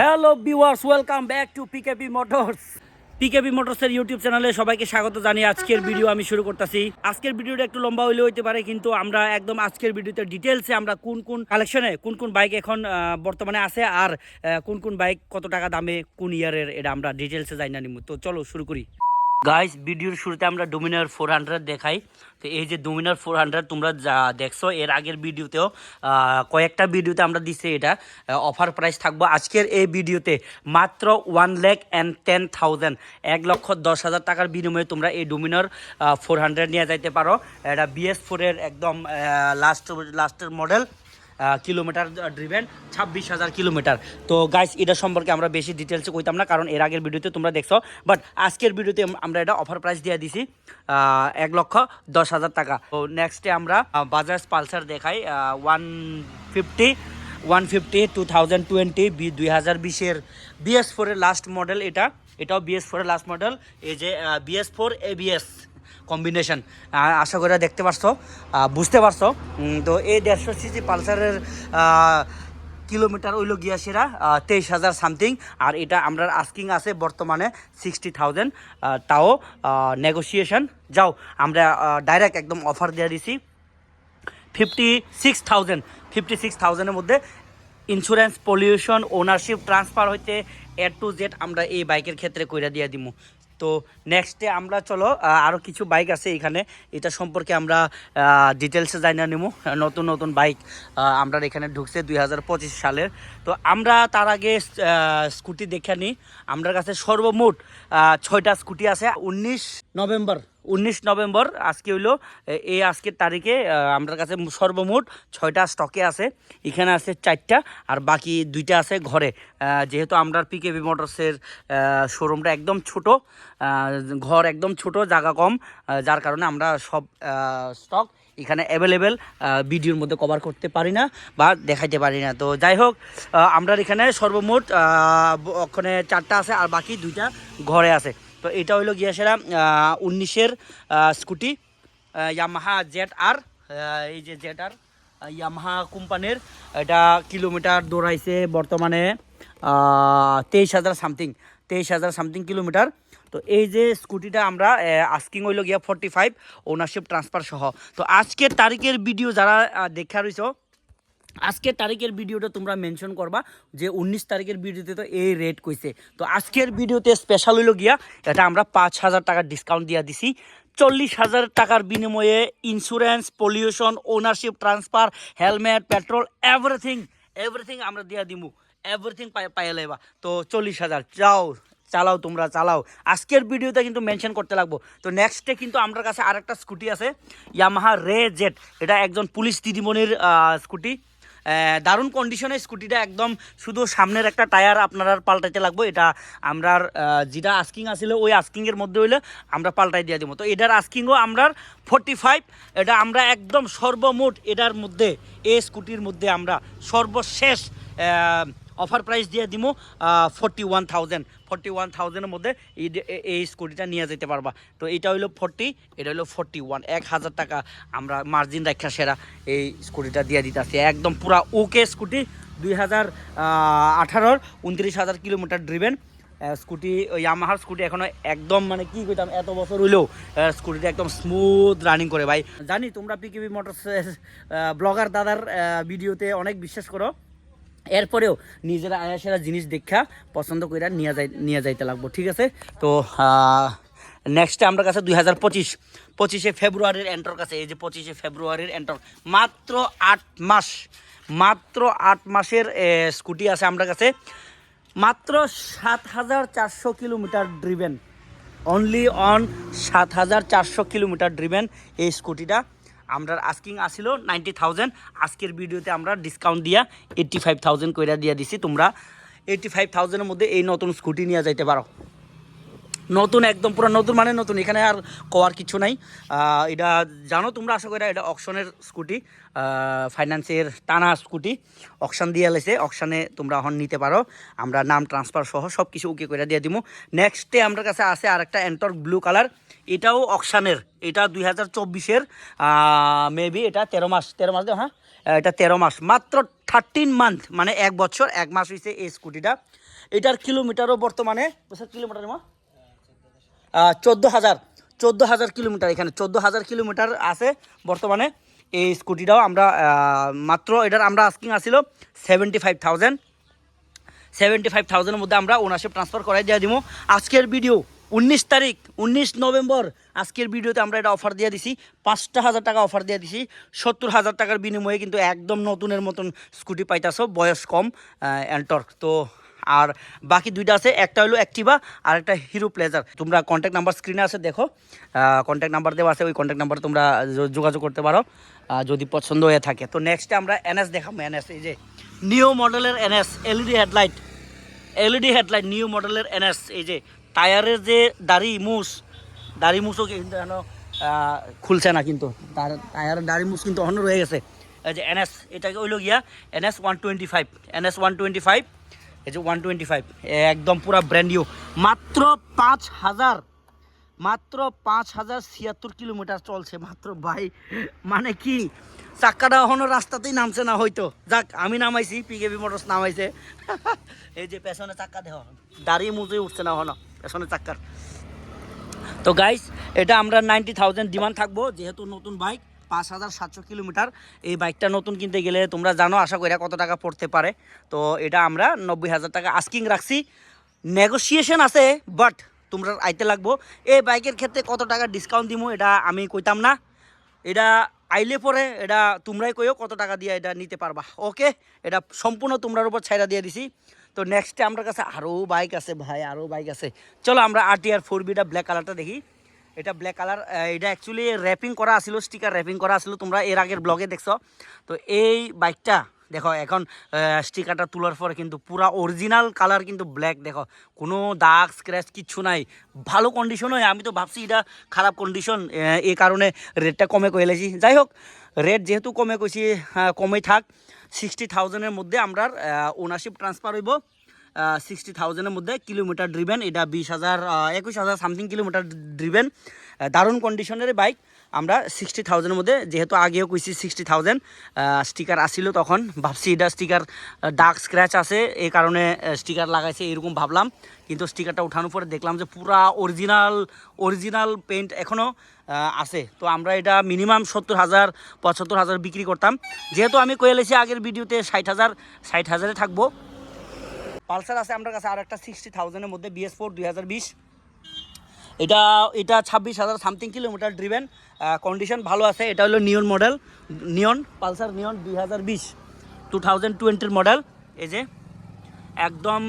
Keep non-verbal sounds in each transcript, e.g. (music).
Hello viewers welcome back to PKP motors PKP মোটরসের YouTube চ্যানেলে সবাইকে স্বাগত জানিয়ে আজকের ভিডিও আমি শুরু করতেছি। আজকের ভিডিওটা একটু লম্বা হইলে হইতে পারে, কিন্তু আমরা একদম আজকের ভিডিওতে ডিটেলসে আমরা কোন কোন কালেকশনে কোন কোন বাইক এখন বর্তমানে আছে আর কোন কোন বাইক কত টাকা দামে, কোন ইয়ারের এটা আমরা ডিটেলসে জানি না তো চলো শুরু করি। গাইস ভিডিওর শুরুতে আমরা ডোমিনার ফোর হান্ড্রেড দেখাই। তো এই যে ডোমিনার ফোর হান্ড্রেড তোমরা দেখছ, এর আগের ভিডিওতেও কয়েকটা ভিডিওতে আমরা দিচ্ছি এটা। অফার প্রাইস থাকব আজকের এই ভিডিওতে মাত্র one lakh and ten thousand এক লক্ষ দশ হাজার টাকার বিনিময়ে তোমরা এই ডোমিনার ফোর হান্ড্রেড নিয়ে যাইতে পারো। এটা বিএস ফোরের একদম লাস্ট লাস্টের মডেল কিলোমিটার ড্রিভেন ছাব্বিশ হাজার কিলোমিটার। তো গাইস এটা সম্পর্কে আমরা বেশি ডিটেলসে কইতাম না, কারণ এর আগের ভিডিওতে তোমরা দেখছ। বাট আজকের ভিডিওতে আমরা এটা অফার প্রাইস দিয়ে দিছি এক লক্ষ দশ হাজার টাকা। তো নেক্সটে আমরা বাজাজ পালসার দেখাই one fifty one fifty two thousand twenty B দুই হাজার বিশের বিএস ফোরের লাস্ট মডেল এটা। এটাও বিএস ফোরের লাস্ট মডেল এই যে বিএস ফোর এবিএস কম্বিনেশন আশা করে দেখতে পারছ বুঝতে পারছ। তো এই দেড়শো সিসি পালসারের কিলোমিটার ওইলো গিয়া সেরা তেইশ হাজার সামথিং। আর এটা আমরা আস্কিং আছে বর্তমানে সিক্সটি থাউজেন্ড তাও নেগোসিয়েশন যাও, আমরা ডাইরেক্ট একদম অফার দিয়ে দিছি। Fifty six thousand fifty six থাউজেন্ডের মধ্যে ইন্স্যুরেন্স পলিউশন ওনারশিপ ট্রান্সফার হইতে এ টু জেড আমরা এই বাইকের ক্ষেত্রে কইরা দিয়ে দিব তো নেক্সটে আমরা চলো আরও কিছু বাইক আছে এখানে। এটা সম্পর্কে আমরা ডিটেলসে জানিয়ে নেব। নতুন নতুন বাইক আমরা এখানে ঢুকছে দুই হাজার পঁচিশ সালের। তো আমরা তার আগে স্কুটি দেখে নিই আমার কাছে সর্বমোট ছয়টা স্কুটি আছে। উনিশ নভেম্বর উনিশ নভেম্বর, আজকে হইল এই আজকের তারিখে আমার কাছে সর্বমোট ছয়টা স্টকে আছে। এখানে আছে চারটা, আর বাকি দুইটা আছে ঘরে। যেহেতু আমরা পিকেবি মোটরসের শোরুমটা একদম ছোট ঘর একদম ছোট, জায়গা কম যার কারণে আমরা সব স্টক এখানে অ্যাভেলেবেল ভিডিওর মধ্যে কভার করতে পারি না বা দেখাইতে পারি না। তো যাই হোক আমরা এখানে সর্বমোট ওখানে চারটা আছে, আর বাকি দুইটা ঘরে আছে। তো এটা হইল গিয়া সেরা উনিশের স্কুটি ইয়ামাহা জেড আর এই যে জেড আর ইয়ামাহা কোম্পানির। এটা কিলোমিটার দৌড়াইছে বর্তমানে তেইশ হাজার সামথিং, তেইশ হাজার সামথিং কিলোমিটার। তো এই যে স্কুটিটা আমরা আস্কিং হইল গিয়া ফর্টি ফাইভ ওনারশিপ ট্রান্সফার সহ। তো আজকের তারিখের ভিডিও যারা দেখা রইছ আজকের তারিখের ভিডিওটা তোমরা মেনশন করবা যে উনিশ তারিখের ভিডিওতে তো এই রেট কইছে। তো আজকের ভিডিওতে স্পেশাল হইল গিয়া, এটা আমরা পাঁচ হাজার টাকার ডিসকাউন্ট দিয়া দিছি। চল্লিশ হাজার টাকার বিনিময়ে insurance pollution ownership transfer helmet petrol everything everything আমরা দিয়া দিমু। এভরিথিং পাইয়া লাইবা। তো চল্লিশ হাজার যাও চালাও তোমরা, চালাও। আজকের ভিডিওতে কিন্তু মেনশন করতে লাগবো। তো নেক্সটে কিন্তু আমার কাছে আরেকটা স্কুটি আছে ইয়ামাহা রে জেট এটা একজন পুলিশ দিদিমণির স্কুটি দারুণ কন্ডিশনে স্কুটিটা একদম শুধু সামনের একটা টায়ার আপনারা পাল্টাইতে লাগবো। এটা আমরা যেটা আস্কিং আছিল ওই আস্কিংয়ের মধ্যে হইলে আমরা পাল্টাই দিয়ে দেবো। তো এটার আস্কিংও আমরা ফোর্টি ফাইভ এটা আমরা একদম সর্বমোট এটার মধ্যে এই স্কুটির মধ্যে আমরা সর্বশেষ অফার প্রাইস দিয়ে দিব forty one thousand forty one থাউজেন্ডের মধ্যে এই স্কুটিটা নিয়ে যেতে পারবা। তো এটা হইল ফোর্টি, এটা হইল ফোর্টি ওয়ান, এক হাজার টাকা আমরা মার্জিন রাখা সেরা এই স্কুটিটা দিয়ে দিতেছি। একদম পুরা ওকে স্কুটি, দুই হাজার আঠারোর উনত্রিশ হাজার কিলোমিটার ড্রিভেন স্কুটি ইয়ামাহার স্কুটি এখনও একদম মানে কি কইতাম, এত বছর হইলেও স্কুটিটা একদম স্মুথ রানিং করে ভাই। জানি তোমরা পিকিবি মোটরসের ব্লগার দাদার ভিডিওতে অনেক বিশ্বাস করো। এরপরেও নিজেরা আয়াসেরা জিনিস দেখা পছন্দ করে নিয়ে যাই নিয়ে যাইতে লাগবো, ঠিক আছে? তো নেক্সটে আমরা কাছে দুই হাজার পঁচিশ। পঁচিশে ফেব্রুয়ারির এন্টর কাছে, এই যে পঁচিশে ফেব্রুয়ারির এন্টর মাত্র আট মাস, মাত্র আট মাসের স্কুটি আছে আমরা কাছে। মাত্র সাত হাজার চারশো কিলোমিটার ড্রিভেন অনলি অন সাত হাজার চারশো কিলোমিটার ড্রিভেন এই স্কুটিটা আমরা আস্কিং আসিল নাইনটি থাউজেন্ড আজকের ভিডিওতে আমরা ডিসকাউন্ট দিয়া এইট্টি ফাইভ থাউজেন্ড কইরা দিয়া দিছি। তোমরা এইট্টি ফাইভ থাউজেন্ডের মধ্যে এই নতুন স্কুটি নিয়ে যাইতে পারো। নতুন, একদম পুরো নতুন মানে নতুন। এখানে আর কওয়ার কিছু নাই। এটা জানো তোমরা আশা করি এটা অকশনের স্কুটি ফাইন্যান্সের টানা স্কুটি অকশন দিয়ে এলেছে অকশনে তোমরা এখন নিতে পারো। আমরা নাম ট্রান্সফার সহ সব কিছু ওকে করে দিয়ে দিব নেক্সটে আমার কাছে আছে আর একটা এন্টর্ক ব্লু কালার এটাও অকশানের এটা দুই হাজার চব্বিশের মেবি এটা তেরো মাস তেরো মাস হ্যাঁ? এটা তেরো মাস, মাত্র থার্টিন মান্থ মানে এক বছর, এক মাস হয়েছে এই স্কুটিটা এটার কিলোমিটারও বর্তমানে কিলোমিটার মা? চোদ্দ হাজার চোদ্দ হাজার কিলোমিটার এখানে, চোদ্দ হাজার কিলোমিটার আছে বর্তমানে এই স্কুটিটাও। আমরা মাত্র এটার আমরা আস্কিং আসছিল seventy five thousand seventy five থাউজেন্ডের মধ্যে আমরা ওনারশিপ ট্রান্সফার করাই দিয়ে দিব আজকের ভিডিও উনিশ তারিখ, উনিশ নভেম্বর, আজকের ভিডিওতে আমরা এটা অফার দিয়ে দিছি। পাঁচটা হাজার টাকা অফার দিয়ে দিছি। সত্তর হাজার টাকার বিনিময়ে কিন্তু একদম নতুনের মতন স্কুটি পাইতাছো, বয়স কম অ্যান্টর্ক তো আর বাকি দুইটা আছে, একটা হলো অ্যাক্টিভা আর একটা হিরো প্লেজার তোমরা কন্ট্যাক্ট নাম্বার স্ক্রিনে আছে, দেখো। কন্ট্যাক্ট নাম্বার দেওয়া আছে, ওই কন্ট্যাক্ট নাম্বার তোমরা যোগাযোগ করতে পারো যদি পছন্দ হয়ে থাকে। তো নেক্সটে আমরা এনএস দেখাবো এনএস এই যে নিউ মডেলের NS LED headlight LED headlight new মডেলের এনএস এই যে টায়ারের যে দাড়ি মুস, দাড়ি মুসও কিন্তু খুলছে না কিন্তু। তার টায়ারের দাড়ি মুস কিন্তু অন্য রয়ে গেছে। এই যে এনএস এটাকে হইল গিয়া NS one twenty five NS one twenty five এই যে ওয়ান টোয়েন্টি ফাইভ একদম পুরা ব্র্যান্ড নিউ মাত্র পাঁচ হাজার, মাত্র পাঁচ হাজার ছিয়াত্তর কিলোমিটার চলছে। মাত্র ভাই মানে কি? চাক্কাটা এখনও রাস্তাতেই নামছে না হয়তো। যাক, আমি নামাইছি পিকেবি মোটরস নামাইছে। এই যে পেছনে চাক্কা দেহ দাঁড়িয়ে মুজে উঠছে না এখনও, পেছনে চাক্কার। তো গাইস এটা আমরা নাইনটি থাউজেন্ড ডিমান্ড থাকব, যেহেতু নতুন বাইক পাঁচ হাজার সাতশো কিলোমিটার এই বাইকটা নতুন কিনতে গেলে তোমরা জানো, আশা করি কত টাকা পড়তে পারে। তো এটা আমরা নব্বই হাজার টাকা আস্কিং রাখছি। নেগোসিয়েশন আছে বাট তোমরা আইতে লাগবো। এই বাইকের ক্ষেত্রে কত টাকা ডিসকাউন্ট দিব এটা আমি কইতাম না। এটা আইলে পরে, এটা তোমরাই কইও কত টাকা দিয়ে এটা নিতে পারবা। ওকে এটা সম্পূর্ণ তোমরার উপর ছাইরা দিয়ে দিছি। তো নেক্সটে আমার কাছে আরও বাইক আছে ভাই আরও বাইক আছে। চলো আমরা R T R four beta black কালারটা দেখি। এটা ব্ল্যাক কালার এটা অ্যাকচুয়ালি র্যাপিং করা আছিল স্টিকার র্যাপিং করা আছিল, তোমরা এর আগের ব্লগে দেখছ। তো এই বাইকটা দেখো, এখন স্টিকারটা তোলার পর কিন্তু পুরা অরিজিনাল কালার কিন্তু ব্ল্যাক দেখো। কোনো দাগ স্ক্র্যাচ কিচ্ছু নাই। ভালো কন্ডিশন হয়, আমি তো ভাবছি এটা খারাপ কন্ডিশন এই কারণে রেটটা কমে কইলেছি যাই হোক রেট যেহেতু কমে কইছি কমে থাক সিক্সটি থাউজেন্ডের মধ্যে আমরা ওনারশিপ ট্রান্সফার হইব। সিক্সটি থাউজেন্ডের মধ্যে কিলোমিটার ড্রিবেন এটা বিশ হাজার একুশ হাজার সামথিং কিলোমিটার ড্রিবেন দারুণ কন্ডিশনের বাইক আমরা সিক্সটি থাউজেন্ডের মধ্যে, যেহেতু আগেও কইছি সিক্সটি থাউজেন্ড স্টিকার আসছিল তখন, ভাবছি এটা স্টিকার ডার্ক স্ক্র্যাচ আছে এই কারণে স্টিকার লাগাইছে, এরকম ভাবলাম। কিন্তু স্টিকারটা উঠানোর পরে দেখলাম যে পুরা অরিজিনাল অরিজিনাল পেন্ট এখনও আছে। তো আমরা এটা মিনিমাম সত্তর হাজার, পঁচাত্তর হাজার বিক্রি করতাম। যেহেতু আমি কয়েলেছি আগের ভিডিওতে ষাট হাজার, ষাট হাজারে থাকব। পালসার আছে আমার কাছে আর একটা সিক্সটি থাউজেন্ডের মধ্যে বিএস ফোর হাজার বিশ। এটা এটা ছাব্বিশ হাজার সামথিং কিলোমিটার ড্রিভেন কন্ডিশন ভালো আছে। এটা হলো নিয়ন মডেল নিয়ন, পালসার নিয়ন দুই হাজার বিশ টু থাউজেন্ড টোয়েন্টির মডেল এই যে, একদম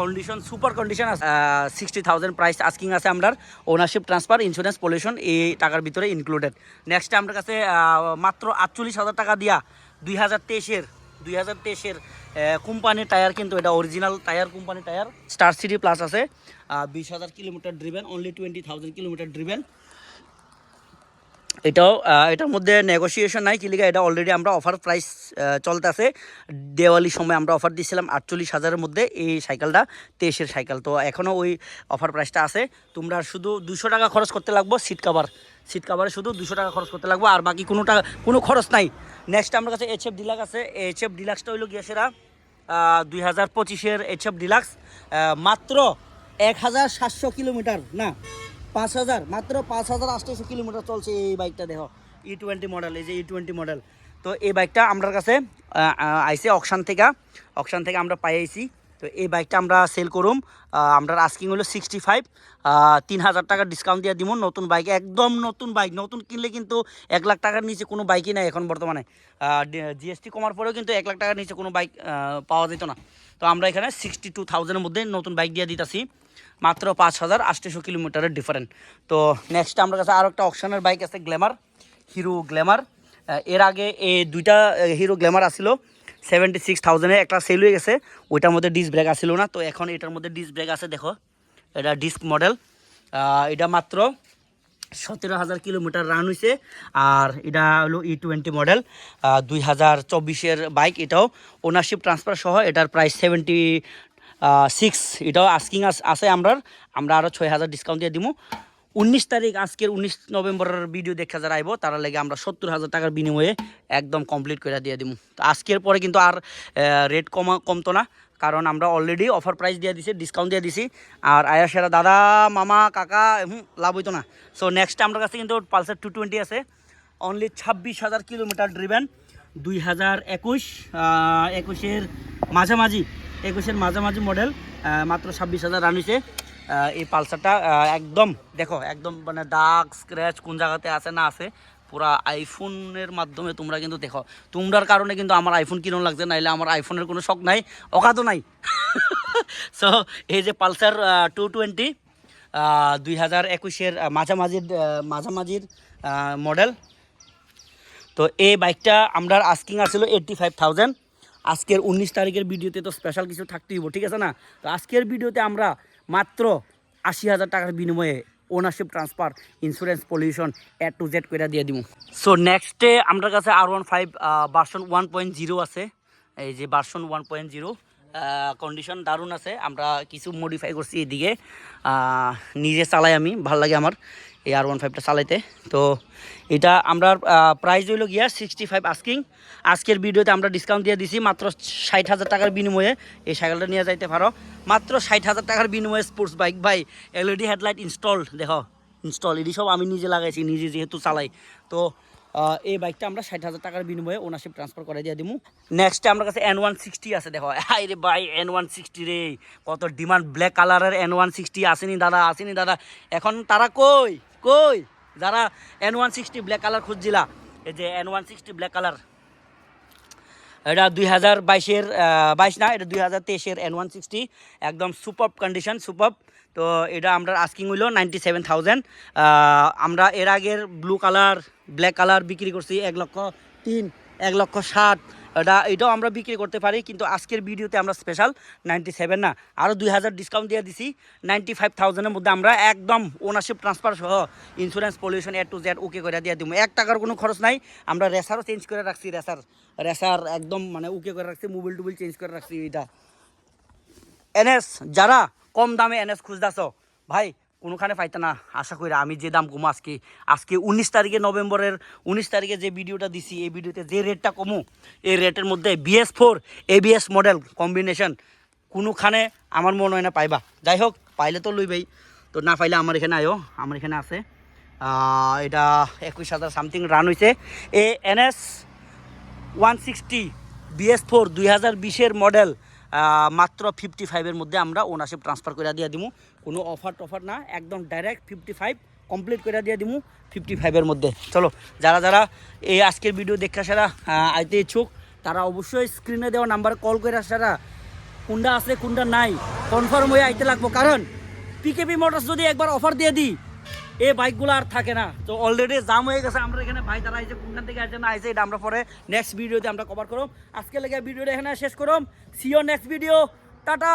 কন্ডিশন সুপার কন্ডিশন আছে। সিক্সটি থাউজেন্ড প্রাইস আস্কিং আছে আপনার ওনারশিপ ট্রান্সফার ইন্স্যুরেন্স পলিউশন এই টাকার ভিতরে ইনক্লুডেড নেক্সট আমার কাছে মাত্র আটচল্লিশ হাজার টাকা দিয়া দুই হাজার তেইশের দুই হাজার তেইশের কোম্পানির টায়ার কিন্তু এটা original tyre company tyre. Star City Plus আছে। বিশ হাজার kilometre driven only twenty thousand kilometre driven এটাও এটার মধ্যে নেগোসিয়েশন নাই কিলিগা এটা অলরেডি আমরা অফার প্রাইস চলতেছে। দেওয়ালির সময় আমরা অফার দিয়েছিলাম আটচল্লিশ হাজারের মধ্যে, এই সাইকেলটা, তেইশের সাইকেল। তো এখনও ওই অফার প্রাইসটা আছে। তোমরা শুধু দুশো টাকা খরচ করতে লাগবো সিট কাভার সিট কাভারে শুধু দুশো টাকা খরচ করতে লাগবো, আর বাকি কোনো টাকা, কোনো খরচ নাই। নেক্সট আমার কাছে এইচ এফ ডিলাক্স আছে। এইচ এফ ডিলাক্সটা হইল গিয়ে সেরা দুই হাজার পঁচিশের এইচ এফ ডিলাক্স মাত্র এক হাজার সাতশো কিলোমিটার, না? পাঁচ হাজার, মাত্র পাঁচ হাজার আটশোশো কিলোমিটার চলছে এই বাইকটা, দেখো। ই টোয়েন্টি মডেল এই যে ই টোয়েন্টি মডেল তো এই বাইকটা আমার কাছে আইসে অকশান থেকে। অকশান থেকে আমরা পাই আইছি। তো এই বাইকটা আমরা সেল করুম। আমরা আস্কিং হলো সিক্সটি ফাইভ তিন হাজার টাকা ডিসকাউন্ট দিয়ে দিব নতুন বাইক, একদম নতুন বাইক। নতুন কিনলে কিন্তু এক লাখ টাকার নিচে কোনো বাইকই নাই এখন বর্তমানে। জিএসটি কমার পরেও কিন্তু এক লাখ টাকার নিচে কোনো বাইক পাওয়া যেত না। তো আমরা এখানে সিক্সটি টু থাউজেন্ডের মধ্যে নতুন বাইক দিয়ে দিতেছি। মাত্র পাঁচ হাজার আটশোশো কিলোমিটারের ডিফারেন্ট তো নেক্সট আমার কাছে আরও একটা অপশনের বাইক আছে গ্ল্যামার হিরো গ্ল্যামার এর আগে এই দুইটা হিরো গ্ল্যামার আসছিল সেভেন্টি সিক্স থাউজেন্ডে একটা সেল হয়ে গেছে, ওইটার মধ্যে ডিস্ক ব্রেক আসছিল না। তো এখন এটার মধ্যে ডিস্ক ব্রেক আছে, দেখো, এটা ডিস্ক মডেল এটা মাত্র সতেরো হাজার কিলোমিটার রান হয়েছে আর এটা হলো ই টোয়েন্টি মডেল দুই হাজার চব্বিশের বাইক এটাও ওনারশিপ ট্রান্সফার সহ, এটার প্রাইস সেভেন্টি সিক্স এটাও আস্কিং আছে আমরার। আমরা আরও ছয় হাজার ডিসকাউন্ট দিয়ে দিব উনিশ তারিখ আজকের উনিশ নভেম্বরের ভিডিও দেখা যারা আইব তারা লেগে আমরা সত্তর হাজার টাকার বিনিময়ে একদম কমপ্লিট করে দিয়ে দিব আজকের পরে কিন্তু আর রেট কমা কমতো না কারণ আমরা অলরেডি অফার প্রাইস দিয়ে দিছি ডিসকাউন্ট দিয়ে দিছি। আর আয়া সেরা দাদা মামা কাকা হুম, লাভ হইতো না। সো নেক্সট আমার কাছে কিন্তু পালসার টু টোয়েন্টি আছে। অনলি ছাব্বিশ হাজার কিলোমিটার ড্রিভেন দুই হাজার একুশ একুশের মাঝামাঝি। একুশের মাঝামাঝি মডেল মাত্র ছাব্বিশ হাজার হয়েছে এই পালসারটা একদম, দেখো, একদম মানে দাগ স্ক্র্যাচ কোন জায়গাতে আছে না আছে, পুরা আইফোনের মাধ্যমে তোমরা কিন্তু দেখো। তোমরার কারণে কিন্তু আমার আইফোন কিনো লাগছে, নাইলে আমার আইফোনের কোনো শখ নাই অকাতও নাই। (laughs) সো এই যে পালসার টু টোয়েন্টি দুই হাজার একুশের মাঝামাঝির মাঝামাঝির মডেল। তো এই বাইকটা আমরা আস্কিং আসছিল এইট্টি ফাইভ থাউজেন্ড আজকের উনিশ তারিখের ভিডিওতে তো স্পেশাল কিছু থাকতেই ঠিক আছে না? তো আজকের ভিডিওতে আমরা মাত্র আশি হাজার টাকার বিনিময়ে ownership transfer insurance pollution A to Z করে দিয়ে দিব সো নেক্সটে আমার কাছে R one five version one point zero আছে। এই যে version one point zero condition দারুণ আছে। আমরা কিছু মডিফাই করছি এদিকে। নিজে চালাই আমি, ভালো লাগে আমার। এই আর ওয়ান ফাইভটা চালাইতে। তো এটা আমরা প্রাইস হইল গিয়া সিক্সটি ফাইভ আস্কিং আজকের ভিডিওতে আমরা ডিসকাউন্ট দিয়ে দিছি, মাত্র ষাট হাজার টাকার বিনিময়ে। এই সাইকেলটা নিয়ে যাইতে পারো। মাত্র ষাট হাজার টাকার বিনিময়ে স্পোর্টস বাইক ভাই এলইডি হেডলাইট ইনস্টল দেখো। ইনস্টল এটি সব আমি নিজে লাগাইছি, নিজে যেহেতু চালাই। তো এই বাইকটা আমরা ষাট হাজার টাকার বিনিময়ে ওনারশিপ ট্রান্সফার করে দিয়ে দিব নেক্সটে আমার কাছে এন ওয়ান সিক্সটি আছে, দেখো। হাই রে ভাই এন ওয়ান সিক্সটি রে। কত ডিমান্ড ব্ল্যাক কালারের এন ওয়ান সিক্সটি আসেনি দাদা আসেনি দাদা। এখন তারা কই? কই? যারা N one sixty black colour খুঁজছিলা, এই যে N one sixty black colour এটা দুই হাজার বাইশের বাইশ না, এটা দুই হাজার তেইশের এন ওয়ান সিক্সটি একদম সুপার কন্ডিশন সুপার তো এটা আমরা আস্কিং হইল নাইনটি সেভেন থাউজেন্ড আমরা এর আগের ব্লু কালার ব্ল্যাক কালার বিক্রি করছি এক লক্ষ তিন, এক লক্ষ ষাট এটা, এটাও আমরা বিক্রি করতে পারি, কিন্তু আজকের ভিডিওতে আমরা স্পেশাল নাইনটি সেভেন না আরও দুই হাজার ডিসকাউন্ট দিয়ে দিছি। নাইনটি ফাইভ থাউজেন্ডের মধ্যে আমরা একদম ওনারশিপ ট্রান্সফার সহ insurance pollution A to Z okay করে দিয়ে দিব। এক টাকার কোনো খরচ নাই, আমরা রেসারও চেঞ্জ করে রাখছি, রেসার রেসার একদম মানে ওকে করে রাখছি মোবিল টুবিল চেঞ্জ করে রাখছি এটা এনএস, যারা কম দামে এনএস খুঁজতেছ, ভাই কোনোখানে পাইতে না। আশা করি আমি যে দাম কমো আজকে আজকে উনিশ তারিখে নভেম্বরের উনিশ তারিখে যে ভিডিওটা দিছি, এই ভিডিওতে যে রেটটা কমো, এই রেটের মধ্যে BS four, ABS model combination, কোনোখানে আমার মনে হয় না পাইবা। যাই হোক, পাইলে তো লইবেই। তো না পাইলে আমার এখানে আয়ো, আমার এখানে আছে। এটা একুশ হাজার সামথিং রান হয়েছে এ NS one sixty BS four দুই হাজার বিশের মডেল মাত্র ফিফটি ফাইভের মধ্যে আমরা ওনারশিপ ট্রান্সফার করে দিয়ে দিব কোনো অফার টফার না, একদম ডাইরেক্ট ফিফটি ফাইভ কমপ্লিট করে দিয়ে দিব ফিফটি ফাইভের মধ্যে। চলো, যারা যারা এই আজকের ভিডিও দেখা সারা আইতে ইচ্ছুক, তারা অবশ্যই স্ক্রিনে দেওয়া নাম্বার কল করে সারা কোনটা আছে কোনটা নাই কনফার্ম হয়ে আইতে লাগবো। কারণ পিকেপি মোটরস যদি একবার অফার দিয়ে দিই এই বাইকগুলো আর থাকে না। তো অলরেডি জাম হয়ে গেছে, আমরা এখানে ভাই তারা যে কোনখান থেকে আসছে না আইছে এটা আমরা পরে নেক্সট ভিডিওতে আমরা কভার করব। আজকে লেগে ভিডিওটা এখানে শেষ করব। See you next video tata!